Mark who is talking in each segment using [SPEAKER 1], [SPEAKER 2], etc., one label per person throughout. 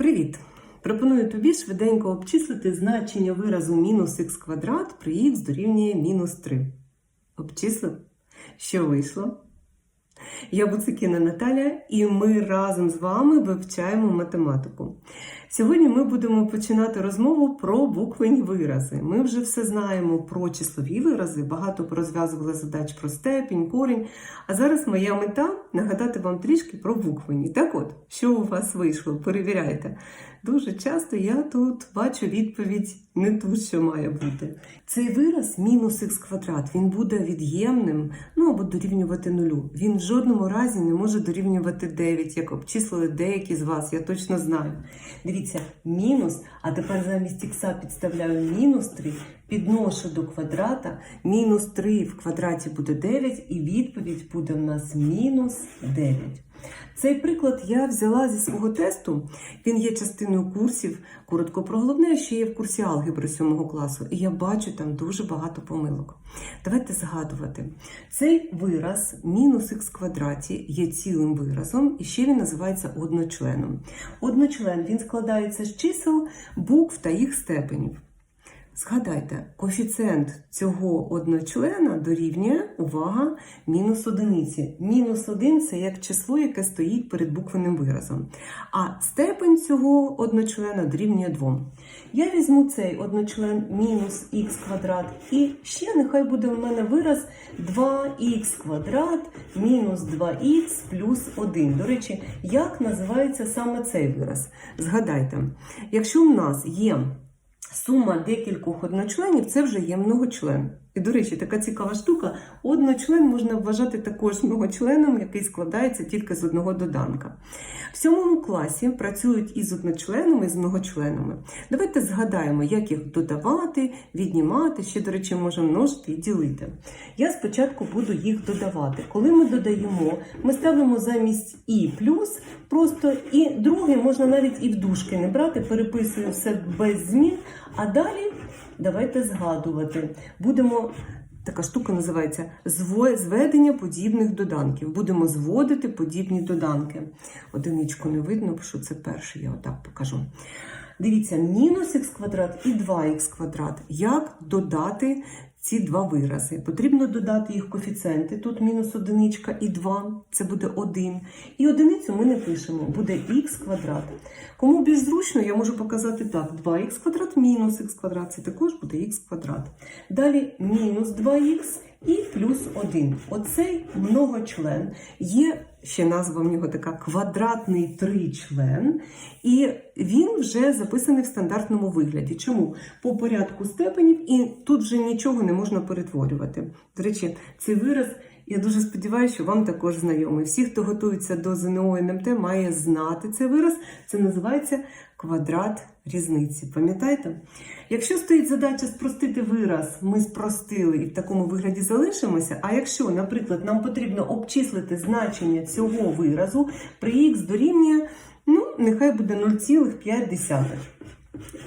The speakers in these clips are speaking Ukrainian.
[SPEAKER 1] Привіт! Пропоную тобі швиденько обчислити значення виразу мінус х квадрат при х дорівнює мінус 3. Обчислив? Що вийшло? Я Буцикіна Наталя, і ми разом з вами вивчаємо математику. Сьогодні ми будемо починати розмову про буквені вирази. Ми вже все знаємо про числові вирази, багато розв'язували задач про степінь, корінь. А зараз моя мета нагадати вам трішки про буквені. Так от, що у вас вийшло? Перевіряйте. Дуже часто я тут бачу відповідь не ту, що має бути. Цей вираз мінус х квадрат, він буде від'ємним, ну або дорівнювати нулю. Він в жодному разі не може дорівнювати 9, як обчислили деякі з вас, я точно знаю. Дивіться, мінус, а тепер замість х підставляю мінус 3, підношу до квадрата, мінус 3 в квадраті буде 9, і відповідь буде в нас мінус 9. Цей приклад я взяла зі свого тесту. Він є частиною курсів. Коротко про головне, що є в курсі алгебри 7 класу, і я бачу там дуже багато помилок. Давайте згадувати. Цей вираз мінус х квадраті є цілим виразом, і ще він називається одночленом. Одночлен він складається з чисел, букв та їх степенів. Згадайте, коефіцієнт цього одночлена дорівнює, увага, мінус одиниці. Мінус один це як число, яке стоїть перед буквенним виразом. А степень цього одночлена дорівнює 2. Я візьму цей одночлен мінус х квадрат, і ще нехай буде в мене вираз 2х квадрат мінус 2х плюс 1. До речі, як називається саме цей вираз? Згадайте, якщо в нас є сума декількох одночленів це вже є многочлен. І, до речі, така цікава штука. Одночлен можна вважати також многочленом, який складається тільки з одного доданка. В сьомому класі працюють із одночленами, і з многочленами. Давайте згадаємо, як їх додавати, віднімати, ще, до речі, можемо множити і ділити. Я спочатку буду їх додавати. Коли ми додаємо, ми ставимо замість і плюс, просто і друге можна навіть і в дужки не брати, переписую все без змін. А далі давайте згадувати. Будемо. Така штука називається зведення подібних доданків. Будемо зводити подібні доданки. Одиничку не видно, що це перший, я отак покажу. Дивіться, мінус х квадрат і 2х квадрат. Як додати ці два вирази? Потрібно додати їх коефіцієнти. Тут мінус одиничка і 2, це буде 1. І одиницю ми не пишемо, буде х квадрат. Кому більш зручно, я можу показати так: 2х квадрат мінус х квадрат, це також буде х квадрат. Далі мінус 2х і плюс 1. Оцей многочлен є. Ще назва в нього така квадратний тричлен, і він вже записаний в стандартному вигляді. Чому? По порядку степенів, і тут вже нічого не можна перетворювати. До речі, цей вираз. Я дуже сподіваюся, що вам також знайомий. Всі, хто готується до ЗНО НМТ, має знати цей вираз. Це називається квадрат різниці. Пам'ятаєте? Якщо стоїть задача спростити вираз, ми спростили і в такому вигляді залишимося. А якщо, наприклад, нам потрібно обчислити значення цього виразу, при х дорівнює, ну, нехай буде 0,5.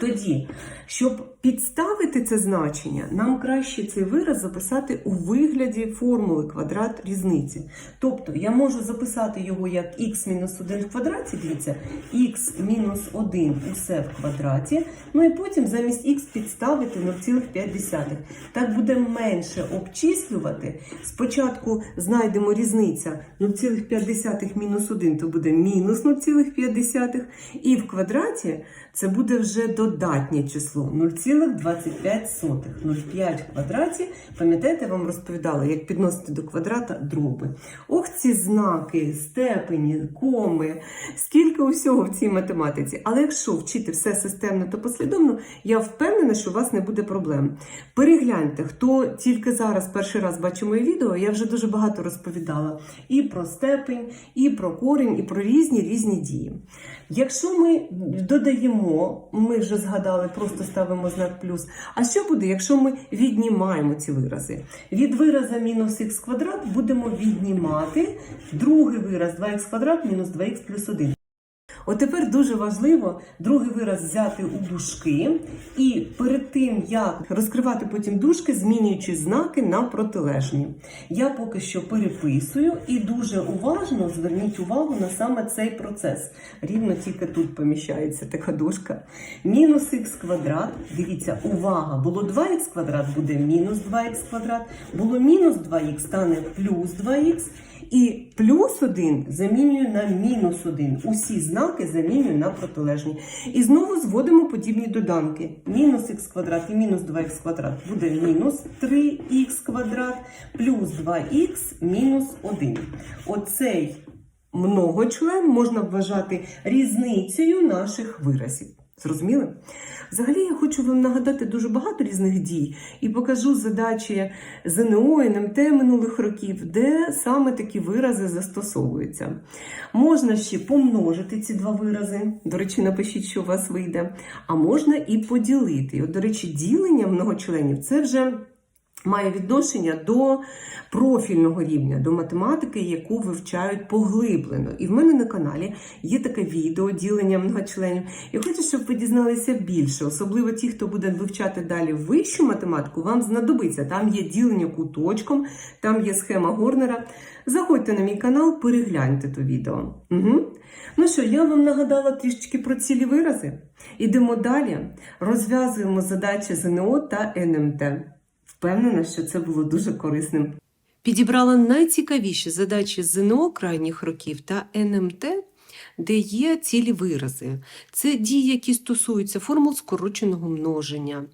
[SPEAKER 1] Тоді, щоб підставити це значення, нам краще цей вираз записати у вигляді формули квадрат різниці. Тобто я можу записати його як х-1 в квадраті, дивіться, х-1 усе в квадраті, ну і потім замість х підставити 0,5. Так буде менше обчислювати. Спочатку знайдемо різниця 0,5 мінус 1, то буде мінус 0,5, і в квадраті це буде вже додатнє число 0,25. 0,5 в квадраті. Пам'ятаєте, я вам розповідала, як підносити до квадрата дроби. Ох, ці знаки, степені, коми, скільки усього в цій математиці. Але якщо вчити все системно та послідовно, я впевнена, що у вас не буде проблем. Перегляньте, хто тільки зараз перший раз бачить моє відео, я вже дуже багато розповідала і про степень, і про корінь, і про різні різні дії. Якщо ми додаємо, ми вже згадали, просто ставимо знак плюс. А що буде, якщо ми віднімаємо ці вирази? Від вираза мінус х квадрат будемо віднімати другий вираз 2х квадрат мінус 2х плюс 1. От тепер дуже важливо другий вираз взяти у дужки, і перед тим, як розкривати потім дужки, змінюючи знаки на протилежні. Я поки що переписую і дуже уважно зверніть увагу на саме цей процес. Рівно тільки тут поміщається така дужка. Мінус х квадрат. Дивіться, увага! Було 2х квадрат, буде мінус 2х квадрат. Було мінус 2х, стане плюс 2х. І плюс 1 замінюю на мінус 1. Усі знаки замінюю на протилежні. І знову зводимо подібні доданки. Мінус х квадрат і мінус 2х квадрат буде мінус 3х квадрат, плюс 2х мінус 1. Оцей многочлен можна вважати різницею наших виразів. Зрозуміли? Взагалі я хочу вам нагадати дуже багато різних дій і покажу задачі ЗНО, НМТ минулих років, де саме такі вирази застосовуються. Можна ще помножити ці два вирази. До речі, напишіть, що у вас вийде. А можна і поділити. І От, до речі, ділення многочленів це вже. Має відношення до профільного рівня, до математики, яку вивчають поглиблено. І в мене на каналі є таке відео ділення многочленів. Я хочу, щоб ви дізналися більше, особливо ті, хто буде вивчати далі вищу математику, вам знадобиться. Там є ділення куточком, там є схема Горнера. Заходьте на мій канал, перегляньте то відео. Угу. Ну що, я вам нагадала трішечки про цілі вирази. Ідемо далі. Розв'язуємо задачі ЗНО та НМТ. Впевнена, що це було дуже корисним. Підібрала найцікавіші задачі ЗНО крайніх років та НМТ, де є цілі вирази. Це дії, які стосуються формул скороченого множення,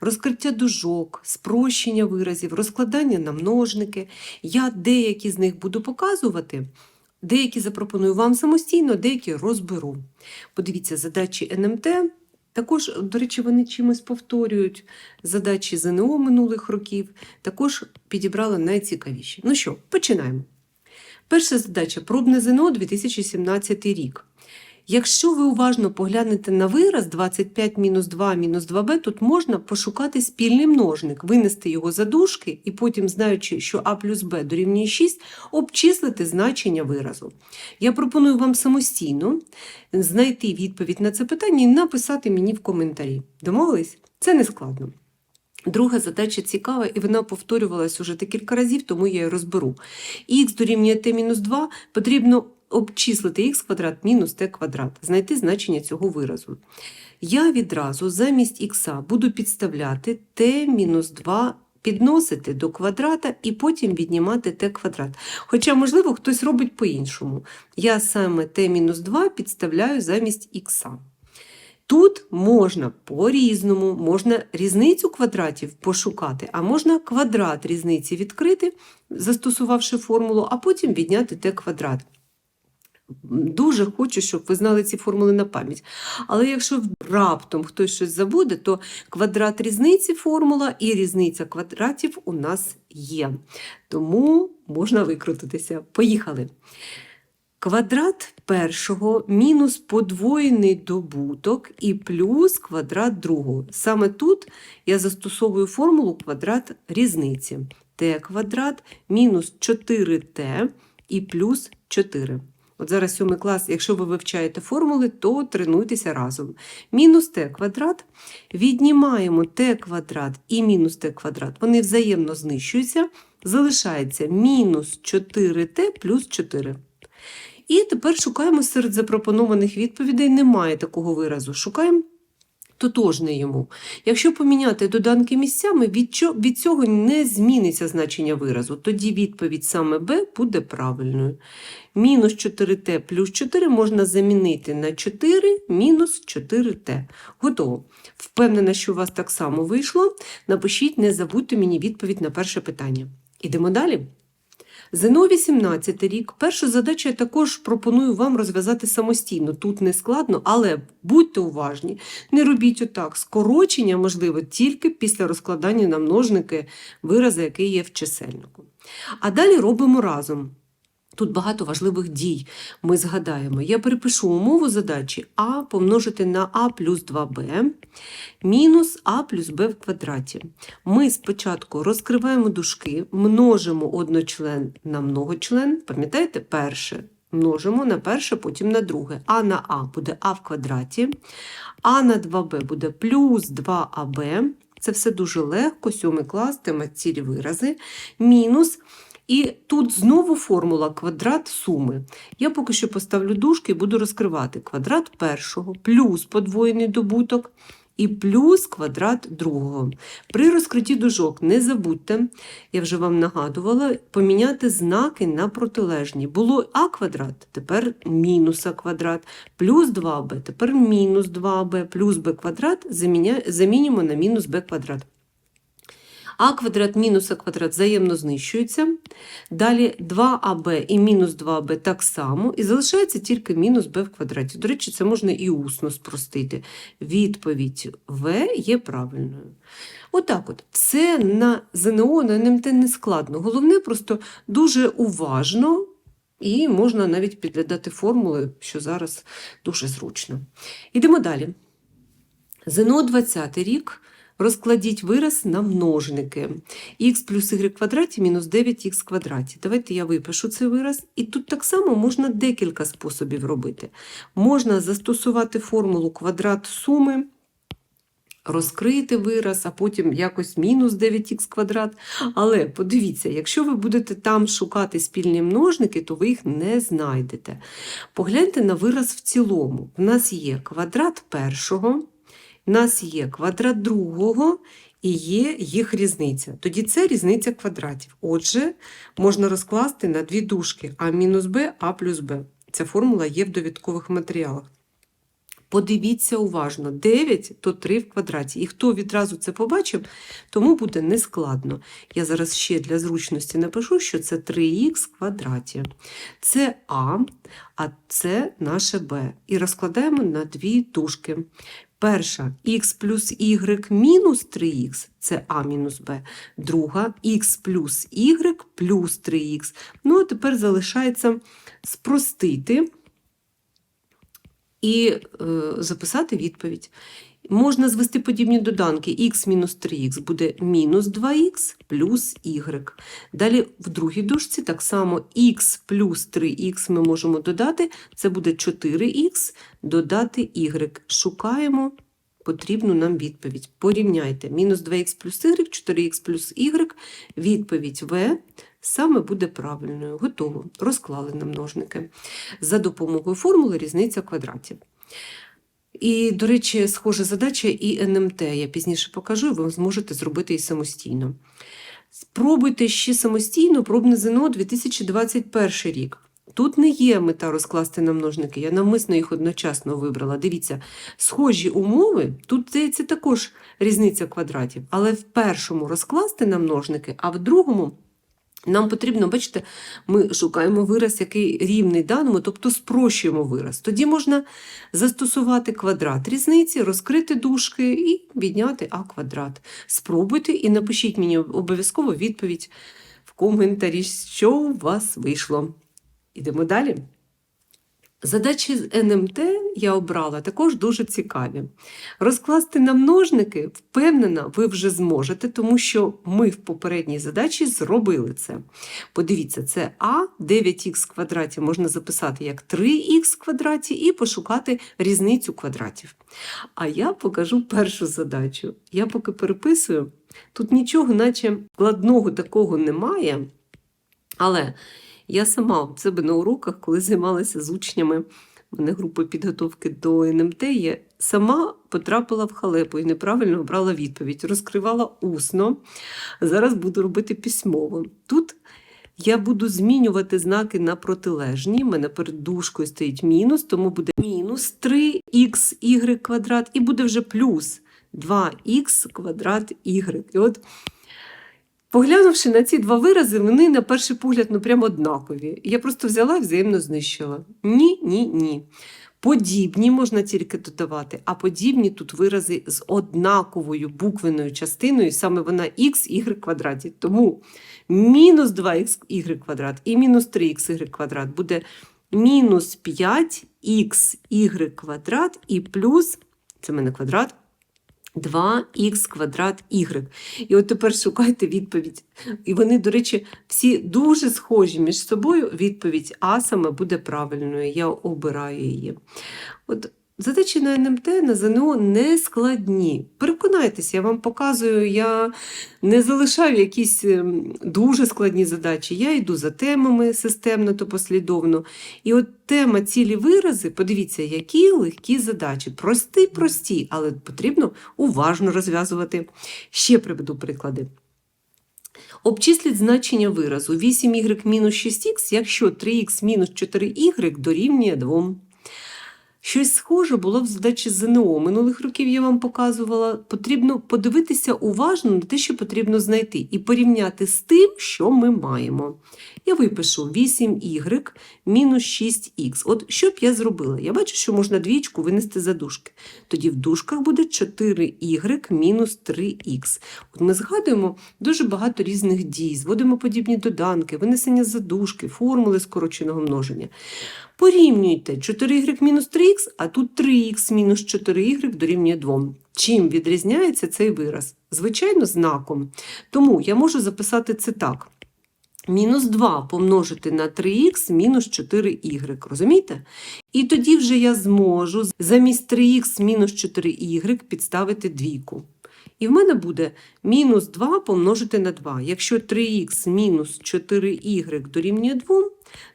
[SPEAKER 1] розкриття дужок, спрощення виразів, розкладання на множники. Я деякі з них буду показувати. Деякі запропоную вам самостійно, деякі розберу. Подивіться, задачі НМТ також, до речі, вони чимось повторюють задачі ЗНО минулих років. Також підібрали найцікавіші. Ну що, починаємо. Перша задача пробне ЗНО 2017 рік. Якщо ви уважно поглянете на вираз 25 мінус 2 мінус 2b, тут можна пошукати спільний множник, винести його за дужки і потім, знаючи, що а плюс b дорівнює 6, обчислити значення виразу. Я пропоную вам самостійно знайти відповідь на це питання і написати мені в коментарі. Домовились? Це не складно. Друга задача цікава, і вона повторювалась уже декілька разів, тому я її розберу. Х дорівнює t-2 потрібно обчислити х квадрат мінус t квадрат, знайти значення цього виразу. Я відразу замість х буду підставляти t-2 підносити до квадрата і потім віднімати t квадрат. Хоча, можливо, хтось робить по-іншому. Я саме t-2 підставляю замість х. Тут можна по-різному, можна різницю квадратів пошукати, а можна квадрат різниці відкрити, застосувавши формулу, а потім відняти t квадрат. Дуже хочу, щоб ви знали ці формули на пам'ять. Але якщо раптом хтось щось забуде, то квадрат різниці формула і різниця квадратів у нас є. Тому можна викрутитися. Поїхали. Квадрат першого мінус подвоєний добуток і плюс квадрат другого. Саме тут я застосовую формулу квадрат різниці. t квадрат мінус 4t і плюс 4. От зараз сьомий клас, якщо ви вивчаєте формули, то тренуйтеся разом. Мінус t квадрат, віднімаємо t квадрат і мінус t квадрат. Вони взаємно знищуються, залишається мінус 4т плюс 4. І тепер шукаємо серед запропонованих відповідей, немає такого виразу. Шукаємо тотожне йому. Якщо поміняти доданки місцями, від цього не зміниться значення виразу. Тоді відповідь саме Б буде правильною. Мінус 4t плюс 4 можна замінити на 4 мінус 4t. Готово. Впевнена, що у вас так само вийшло. Напишіть, не забудьте мені відповідь на перше питання. Ідемо далі. ЗНО 18 рік. Першу задачу я також пропоную вам розв'язати самостійно. Тут не складно, але будьте уважні, не робіть отак. Скорочення можливо тільки після розкладання на множники виразу, який є в чисельнику. А далі робимо разом. Тут багато важливих дій. Ми згадаємо. Я перепишу умову задачі А помножити на А плюс 2Б мінус А плюс Б в квадраті. Ми спочатку розкриваємо дужки, множимо одночлен на многочлен. Пам'ятаєте, перше множимо на перше, потім на друге. А на А буде А в квадраті, А на 2Б буде плюс 2АБ. Це все дуже легко, сьомий клас, тема цілі вирази, мінус. І тут знову формула квадрат суми. Я поки що поставлю дужки і буду розкривати квадрат першого плюс подвоєний добуток і плюс квадрат другого. При розкритті дужок не забудьте, я вже вам нагадувала, поміняти знаки на протилежні. Було а квадрат, тепер мінус а квадрат, плюс 2b, тепер мінус 2b, плюс b квадрат замінюємо на мінус b квадрат. А квадрат мінус а квадрат взаємно знищуються. Далі 2аб і мінус 2аб так само, і залишається тільки мінус b в квадраті. До речі, це можна і усно спростити. Відповідь В є правильною. Отак от. Все на ЗНО, на НМТ не складно. Головне просто дуже уважно. І можна навіть підглядати формули, що зараз дуже зручно. Йдемо далі. ЗНО 20 рік. Розкладіть вираз на множники. х плюс y квадраті мінус 9х квадраті. Давайте я випишу цей вираз. І тут так само можна декілька способів робити. Можна застосувати формулу квадрат суми, розкрити вираз, а потім якось мінус 9х квадрат. Але подивіться, якщо ви будете там шукати спільні множники, то ви їх не знайдете. Погляньте на вираз в цілому. В нас є квадрат першого. У нас є квадрат другого і є їх різниця. Тоді це різниця квадратів. Отже, можна розкласти на дві дужки а мінус b, а плюс b. Ця формула є в довідкових матеріалах. Подивіться уважно, 9 то 3 в квадраті. І хто відразу це побачив, тому буде нескладно. Я зараз ще для зручності напишу, що це 3х в квадраті. Це А, а це наше Б. І розкладаємо на дві дужки. Перша х плюс y мінус 3х це а мінус b. Друга х плюс y плюс 3х. Ну, а тепер залишається спростити і е, записати відповідь. Можна звести подібні доданки. х мінус 3х буде мінус 2х плюс y. Далі в другій дужці так само х плюс 3х ми можемо додати. Це буде 4х додати y. Шукаємо потрібну нам відповідь. Порівняйте. Мінус 2х плюс y, 4х плюс y. Відповідь В саме буде правильною. Готово. Розклали на множники. За допомогою формули різниця квадратів. І, до речі, схожа задача і НМТ. Я пізніше покажу, і ви зможете зробити і самостійно. Спробуйте ще самостійно пробне ЗНО 2021 рік. Тут не є мета розкласти на множники, я навмисно їх одночасно вибрала. Дивіться, схожі умови, тут здається також різниця квадратів, але в першому розкласти на множники, а в другому нам потрібно, бачите, ми шукаємо вираз, який рівний даному, тобто спрощуємо вираз. Тоді можна застосувати квадрат різниці, розкрити дужки і відняти а квадрат. Спробуйте і напишіть мені обов'язково відповідь в коментарі, що у вас вийшло. Ідемо далі. Задачі з НМТ я обрала також дуже цікаві. Розкласти на множники, впевнена, ви вже зможете, тому що ми в попередній задачі зробили це. Подивіться, це А 9х в квадраті можна записати як 3х в квадраті і пошукати різницю квадратів. А я покажу першу задачу. Я поки переписую, тут нічого, наче складного такого немає, але. Я сама в себе на уроках, коли займалася з учнями, в мене група підготовки до НМТ, я сама потрапила в халепу і неправильно обрала відповідь. Розкривала усно. Зараз буду робити письмово. Тут я буду змінювати знаки на протилежні. У мене перед дужкою стоїть мінус, тому буде мінус 3х квадрат, і буде вже плюс 2х квадрат y. І от Поглянувши на ці два вирази, вони на перший погляд ну прямо однакові. Я просто взяла і взаємно знищила. Ні, ні, ні. Подібні можна тільки додавати, а подібні тут вирази з однаковою буквеною частиною, саме вона х, y квадраті. Тому мінус 2х квадрат і мінус 3х квадрат буде мінус 5х квадрат і плюс, це в мене квадрат, 2х квадрат y. І от тепер шукайте відповідь. І вони, до речі, всі дуже схожі між собою. Відповідь А саме буде правильною. Я обираю її. От задачі на НМТ на ЗНО не складні. Переконайтеся, я вам показую, я не залишаю якісь ем, дуже складні задачі. Я йду за темами системно та послідовно. І от тема цілі вирази, подивіться, які легкі задачі. Прості, прості, але потрібно уважно розв'язувати. Ще приведу приклади. Обчисліть значення виразу 8y мінус 6х, якщо 3х мінус 4y дорівнює 2. Щось схоже було в задачі ЗНО. Минулих років я вам показувала. Потрібно подивитися уважно на те, що потрібно знайти, і порівняти з тим, що ми маємо. Я випишу 8y мінус 6х. От що б я зробила? Я бачу, що можна двічку винести за дужки. Тоді в дужках буде 4y мінус 3х. От ми згадуємо дуже багато різних дій, зводимо подібні доданки, винесення за дужки, формули скороченого множення. Порівнюйте 4y мінус 3х, а тут 3х мінус 4y дорівнює 2. Чим відрізняється цей вираз? Звичайно, знаком. Тому я можу записати це так. Мінус 2 помножити на 3х мінус 4y. Розумієте? І тоді вже я зможу замість 3х мінус 4y підставити двійку. І в мене буде мінус 2 помножити на 2. Якщо 3х мінус 4y дорівнює 2,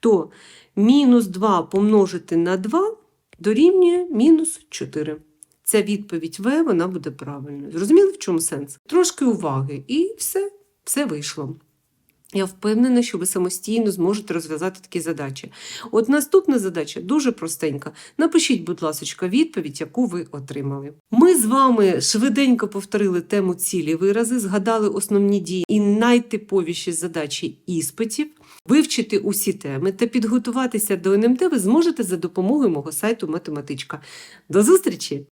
[SPEAKER 1] то мінус 2 помножити на 2 дорівнює мінус 4. Ця відповідь В, вона буде правильною. Зрозуміли, в чому сенс? Трошки уваги, і все, все вийшло. Я впевнена, що ви самостійно зможете розв'язати такі задачі. От наступна задача дуже простенька. Напишіть, будь ласка, відповідь, яку ви отримали. Ми з вами швиденько повторили тему цілі вирази, згадали основні дії і найтиповіші задачі іспитів. Вивчити усі теми та підготуватися до НМТ ви зможете за допомогою мого сайту Математичка. До зустрічі!